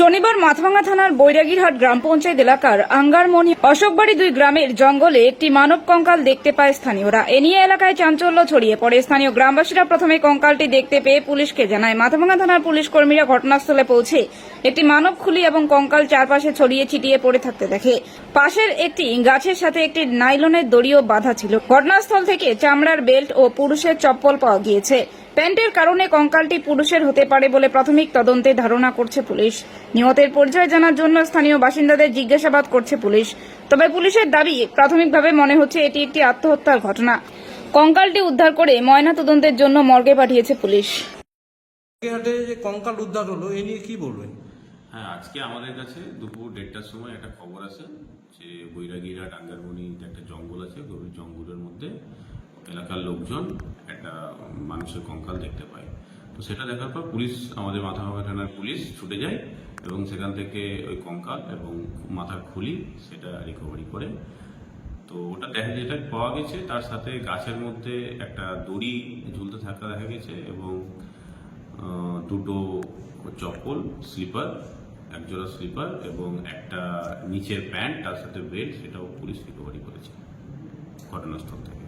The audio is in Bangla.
শনিবার মাথভাঙ্গা থানার বৈরাগীরহাট গ্রাম পঞ্চায়েত এলাকার আঙ্গারমণি অশোকবাড়ি দুই গ্রামের জঙ্গলে একটি মানব কঙ্কাল দেখতে পায় স্থানীয়রা। এ নিয়ে এলাকায় চাঞ্চল্য ছড়িয়ে পড়ে। স্থানীয় গ্রামবাসীরা প্রথমে কঙ্কালটি দেখতে পেয়ে পুলিশকে জানায়। মাথাভাঙ্গা থানার পুলিশ কর্মীরা ঘটনাস্থলে পৌঁছে একটি মানব খুলি এবং কঙ্কাল চারপাশে ছড়িয়ে ছিটিয়ে পড়ে থাকতে দেখে। পাশের একটি গাছের সাথে একটি নাইলনের দড়িও বাধা ছিল। ঘটনাস্থল থেকে চামড়ার বেল্ট ও পুরুষের চপ্পল পাওয়া গিয়েছে। প্যান্টের কারণে কঙ্কালটি পুরুষের হতে পারে বলে প্রাথমিক তদন্তে ধারণা করছে পুলিশ। নিহতের পরিচয় জানার জন্য স্থানীয় বাসিন্দাদের জিজ্ঞাসাবাদ করছে পুলিশ। তবে পুলিশের দাবি প্রাথমিকভাবে মনে হচ্ছে এটি একটি আত্মহত্যার ঘটনা। কঙ্কালটি উদ্ধার করে ময়না তদন্তের জন্য মর্গে পাঠিয়েছে পুলিশ। হাটে যে কঙ্কাল উদ্ধার হলো এ নিয়ে কি বলবেন? হ্যাঁ আজকে আমাদের কাছে দুপুর দেড়টার সময় একটা খবর আছে যে বৈরাগীরা টাঙ্গারমণিতে একটা জঙ্গল আছে গভীর জঙ্গলের মধ্যে এলাকার লোকজন একটা মানুষের কঙ্কাল দেখতে পায় তো সেটা দেখার পর পুলিশ, আমাদের মাথাভাঙা থানার পুলিশ ছুটে যায় এবং সেখান থেকে ওই কঙ্কাল এবং মাথার খুলি সেটা রিকভারি করে। তো ওটা দেখা যেটা পাওয়া গেছে, তার সাথে গাছের মধ্যে একটা দড়ি ঝুলতে থাকা দেখা গেছে এবং দুটো চপ্পল, স্লিপার, একজোড়া স্লিপার এবং একটা নিচের প্যান্ট, তার সাথে বেল্ট, সেটাও পুলিশ রিকভারি করেছে। ঘটনাস্থল থেকে।